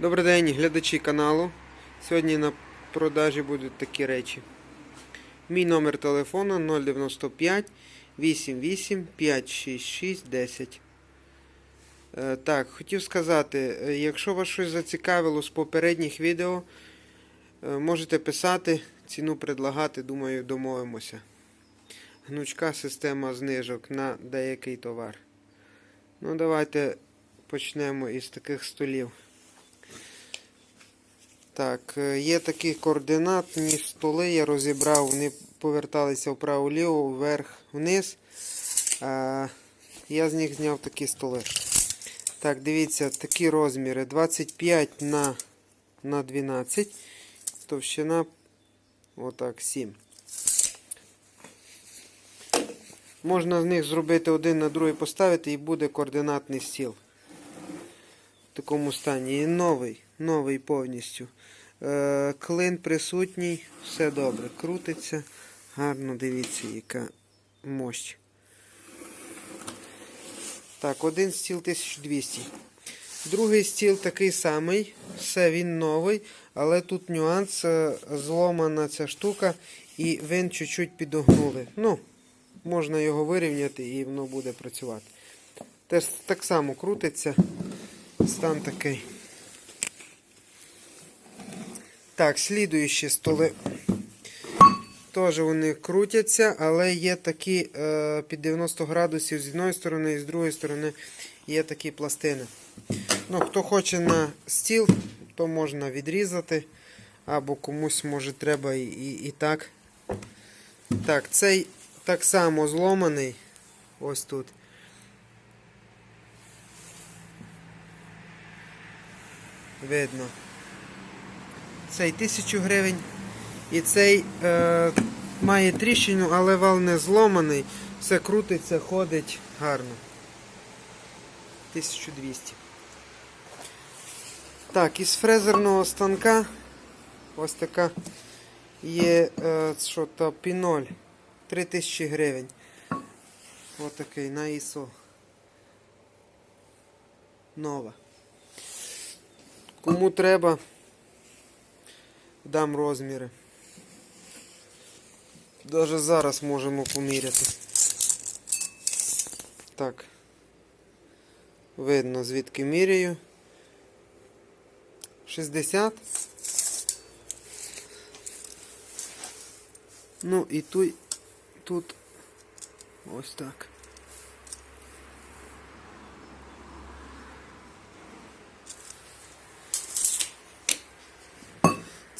Добрий день, глядачі каналу. Сьогодні на продажі будуть такі речі. Мій номер телефону 095 88 566 10. Е, Так, хотів сказати, е, якщо вас щось зацікавило з попередніх відео, е, можете писати, ціну предлагати, думаю, домовимося. Гнучка система знижок на деякий товар. Ну, давайте почнемо із таких столів. Так, е, є такі координатні столи, я розібрав, вони поверталися вправо-ліво, вверх, вниз. Я з них зняв такі столи. Так, дивіться, такі розміри 25 на, на 12, товщина отак 7. Можна з них зробити один на другий поставити і буде координатний стіл. В такому стані. І новий, новий повністю. Е, клин присутній, все добре. Крутиться. Гарно дивіться, яка мощь. Так, один стіл 1200. Другий стіл такий самий, все він новий, але тут нюанс, е, зломана ця штука, і вин чуть-чуть підогнули. Ну, можна його вирівняти і воно буде працювати. Теж так само крутиться. Стан такий. Так, слідуючі столи. Теж вони крутяться, але є такі е, під 90 градусів з одної сторони і з другої сторони є такі пластини. Ну, Хто хоче на стіл, то можна відрізати. Або комусь може треба і, і, і так. Так, цей так само зломаний. Ось тут. Видно. Цей 1000 гривень. І цей е, має тріщину, але вал не зломаний. Все крутиться, ходить гарно. 1200. Так, із фрезерного станка ось така є е, що то піноль 3000 гривень. Ось такий на ISO. Нова. Кому треба, дам розміри. Даже зараз можемо поміряти. Так. Видно, звідки міряю. 60. Ну і тут, тут ось так.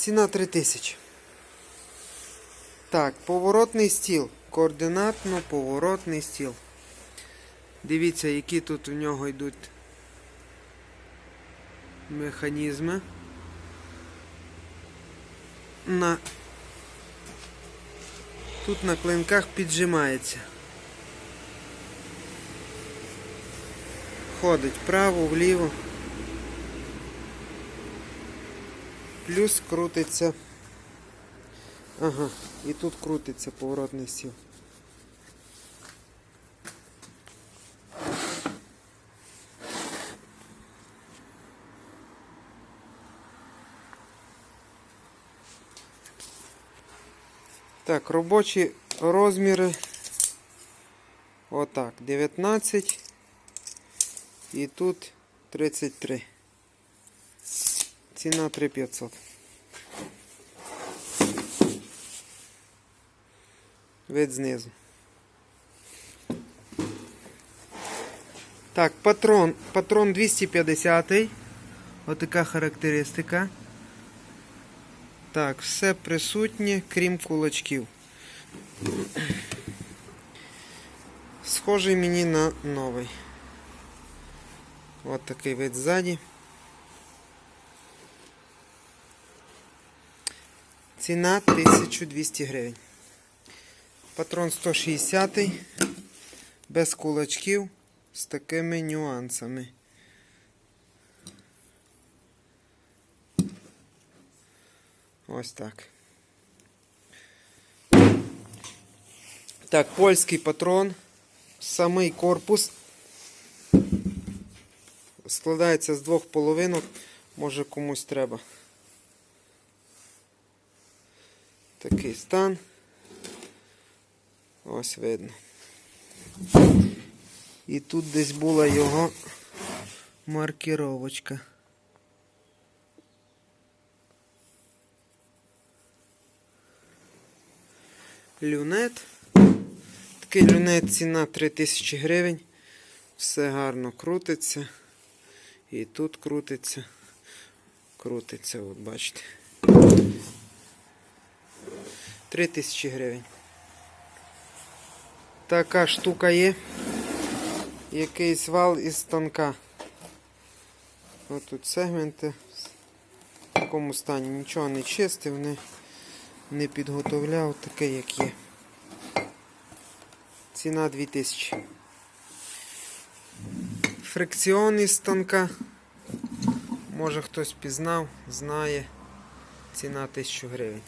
Ціна 3000. Так, поворотний стіл. Координатно поворотний стіл. Дивіться, які тут у нього йдуть механізми. На... Тут на клинках піджимається. Ходить вправо, вліво. Плюс крутиться. Ага, і тут крутиться поворотний стіл. Так, робочі розміри. Отак, 19 і тут 33. Ціна 3500. Вид знизу. Так, патрон. Патрон 250. Отака характеристика. Так, все присутнє, крім кулачків. Схожий мені на новий. От такий вид ззаді. Ціна 1200 гривень. Патрон 160 без кулачків з такими нюансами. Ось так. Так, польський патрон. Самий корпус складається з двох половинок. Може комусь треба. Такий стан. Ось видно. І тут десь була його маркіровочка. Люнет. Такий люнет ціна 3000 гривень. Все гарно крутиться. І тут крутиться. Крутиться, от бачите. 3000 гривень. Така штука є. Якийсь вал із станка. Ось тут сегменти. В такому стані нічого не чистив, не, не підготовляв, таке як є. Ціна 2000. Фрикціон із станка. Може хтось пізнав, знає. Ціна 1000 гривень.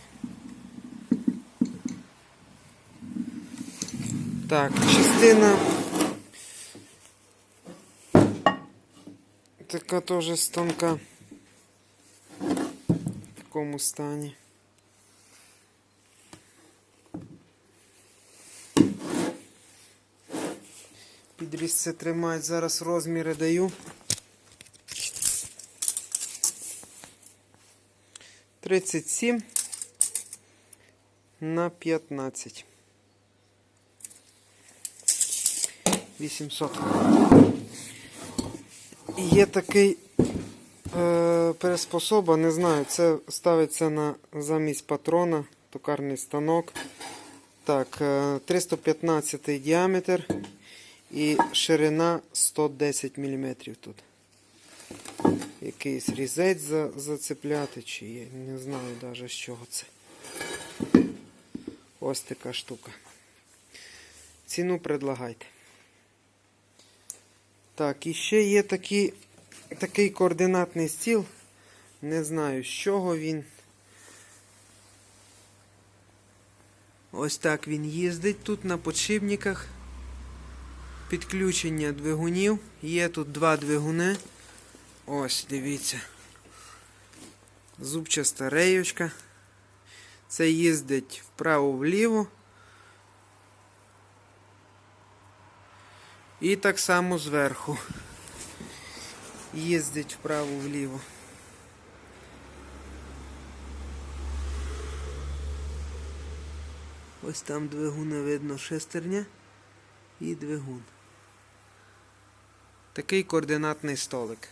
Так, частина. Така теж станка. В такому стані. Підрізці тримають, зараз розміри даю. 37 на 15. 800. Є такий е, переспособа, не знаю, це ставиться на замість патрона, токарний станок. Так, е, 315 діаметр і ширина 110 мм тут. Якийсь різець за, зацепляти, чи є, не знаю навіть з чого це. Ось така штука. Ціну предлагайте. Так, і ще є такі, такий координатний стіл. Не знаю, з чого він. Ось так він їздить тут на подшипниках. Підключення двигунів. Є тут два двигуни. Ось, дивіться. Зубчаста реєчка. Це їздить вправо-вліво. І так само зверху. Їздить вправо-вліво. Ось там двигуна видно шестерня і двигун. Такий координатний столик.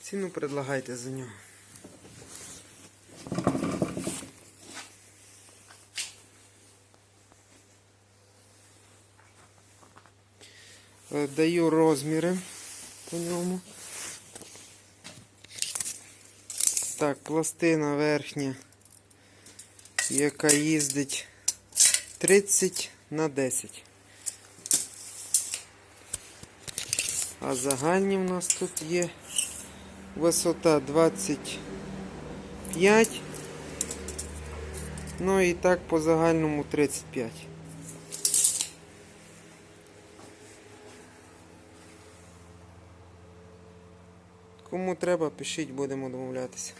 Ціну предлагайте за нього. Даю розміри по ньому. Так, пластина верхня, яка їздить 30 на 10. А загальні в нас тут є висота 25. Ну і так по загальному 35. Кому треба, пишіть, будемо домовлятися.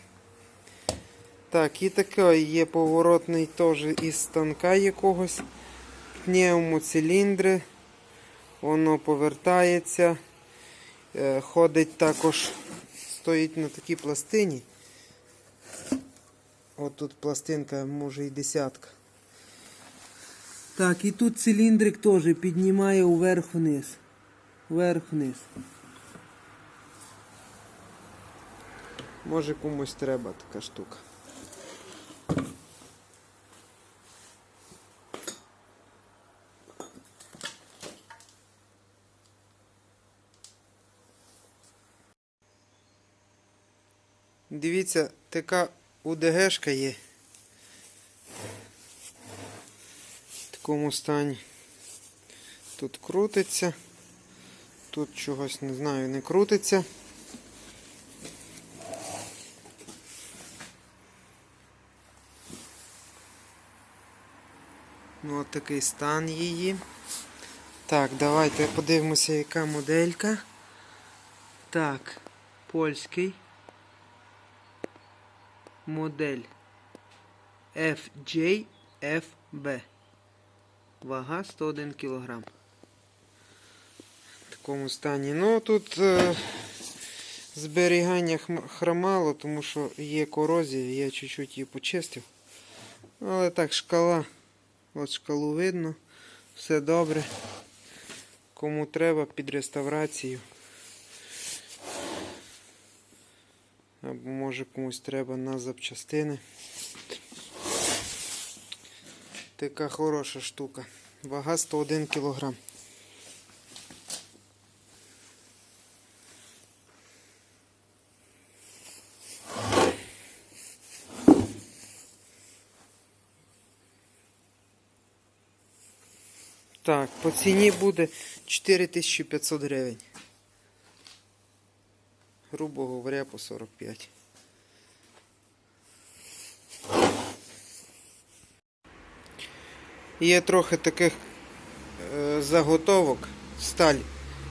Так, і таке є поворотний теж із станка якогось. Пневмоциліндри. Воно повертається. Е, Ходить також, стоїть на такій пластині. От тут пластинка, може і десятка. Так, і тут циліндрик теж піднімає вверх-вниз. Вверх-вниз. Може комусь треба така штука. Дивіться, така УДГшка є. В такому стані. Тут крутиться. Тут чогось не знаю, не крутиться. Такий стан її. Так, давайте подивимося, яка моделька. Так, польський. Модель FJFB. Вага 101 кг. В такому стані. Ну тут е, зберігання хромало, тому що є корозія, я чуть-чуть її почистив. Але так, шкала. От шкалу видно. Все добре. Кому треба під реставрацію. Або може комусь треба на запчастини. Така хороша штука. Вага 101 кг. Так, по ціні буде 4500 гривень. Грубо говоря, по 45. Є трохи таких е, заготовок. Сталь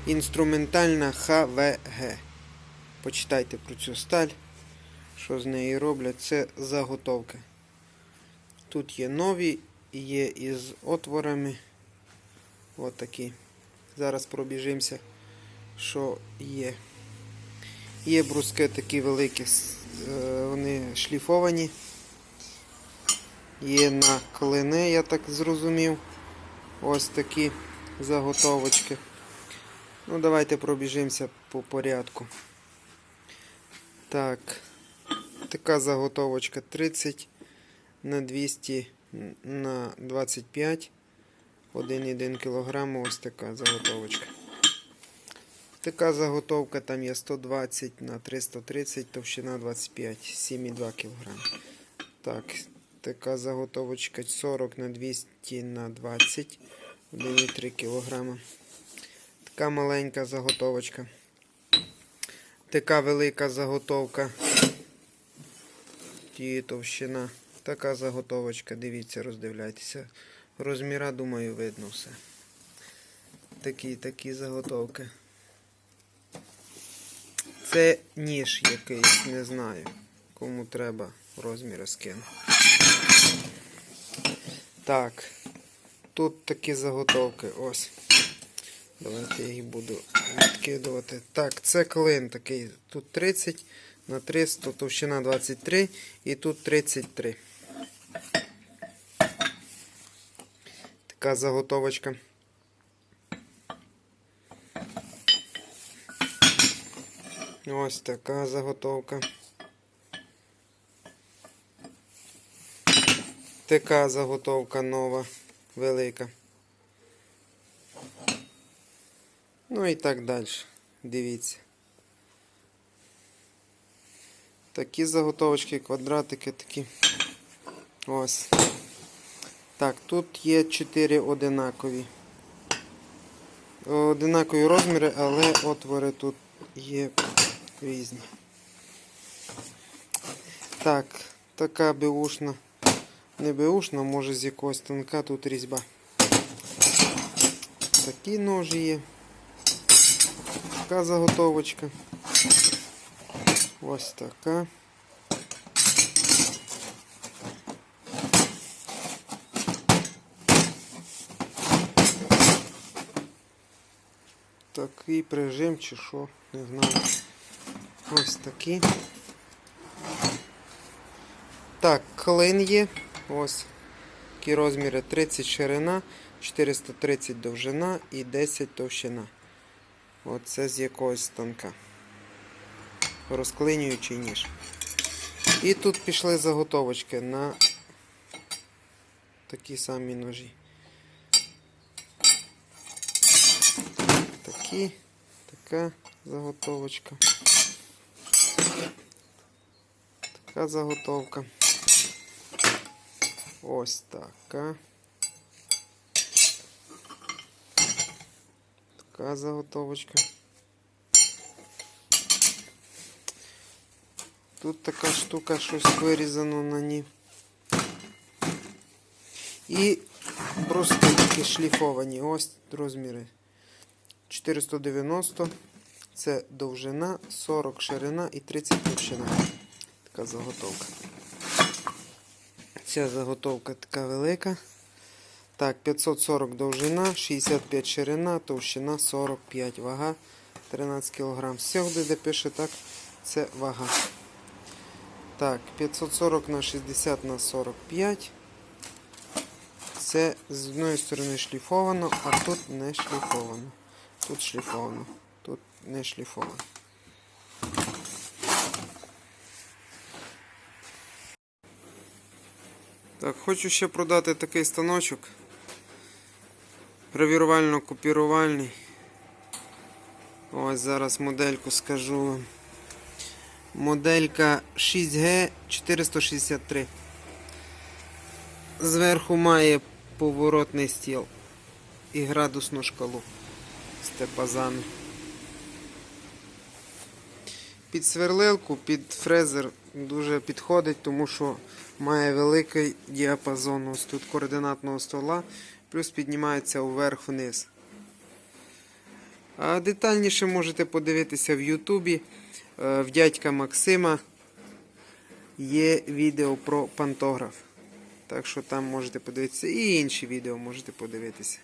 інструментальна ХВГ. Почитайте про цю сталь. Що з неї роблять? Це заготовки. Тут є нові, є із отворами. От такі. Зараз пробіжимося, що є. Є бруски такі великі, е, вони шліфовані. Є на клини, я так зрозумів. Ось такі заготовочки. Ну, давайте пробіжимося по порядку. Так, така заготовочка 30 на 200 на 25. 1,1 кг ось така заготовочка. Така заготовка там є 120 на 330, товщина 25, 7,2 кг. Так, така заготовочка 40 на 200 на 20, 1,3 кг. Така маленька заготовочка. Така велика заготовка. Її товщина. Така заготовочка, дивіться, роздивляйтеся. Розміра, думаю, видно все. Такі, такі заготовки. Це ніж якийсь, не знаю. Кому треба розміри скину. Так. Тут такі заготовки. Ось. Давайте я їх буду відкидувати. Так, це клин такий. Тут 30 на 300, товщина 23 і тут 33. Така заготовочка. Ось така заготовка. Така заготовка нова, велика. Ну і так далі. Дивіться. Такі заготовочки, квадратики такі. Ось. Так, тут є 4 одинакові. Одинакові розміри, але отвори тут є різні. Так, така беушна. Не беушна, може з якогось тонка тут різьба. Такі ножі є. Така заготовочка. Ось така. Такий прижим чи що, не знаю. Ось такі. Так, клин є. Ось. Такі розміри 30 ширина, 430 довжина і 10 товщина. Оце з якогось станка. Розклинюючий ніж. І тут пішли заготовочки на такі самі ножі. Такі, така заготовочка. Така заготовка. Ось така. Така заготовочка. Тут така штука, щось вирізано на ній. І Бруски такі шліфовані. Ось розміри. 490 це довжина, 40 ширина і 30 товщина. Така заготовка. Ця заготовка така велика. Так, 540 довжина, 65 ширина, товщина 45, вага 13 кг. Всюди, де пише так, це вага. Так, 540 на 60 на 45. Це з одної сторони шліфовано, а тут не шліфовано. Тут шліфовано, тут не шліфовано. Так, хочу ще продати такий станочок. Гравірувально-копірувальний. Ось зараз модельку скажу вам. Моделька 6G 463. Зверху має поворотний стіл і градусну шкалу з тепазами. Під сверлилку, під фрезер дуже підходить, тому що має великий діапазон ось тут координатного стола, плюс піднімається вверх-вниз. А детальніше можете подивитися в Ютубі. Е, В дядька Максима є відео про пантограф. Так що там можете подивитися і інші відео можете подивитися.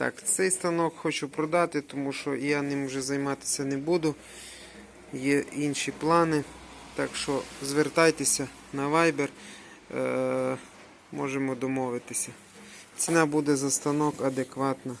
Так, цей станок хочу продати, тому що я ним вже займатися не буду. Є інші плани. Так що звертайтеся на Viber. Е, можемо домовитися. Ціна буде за станок адекватна.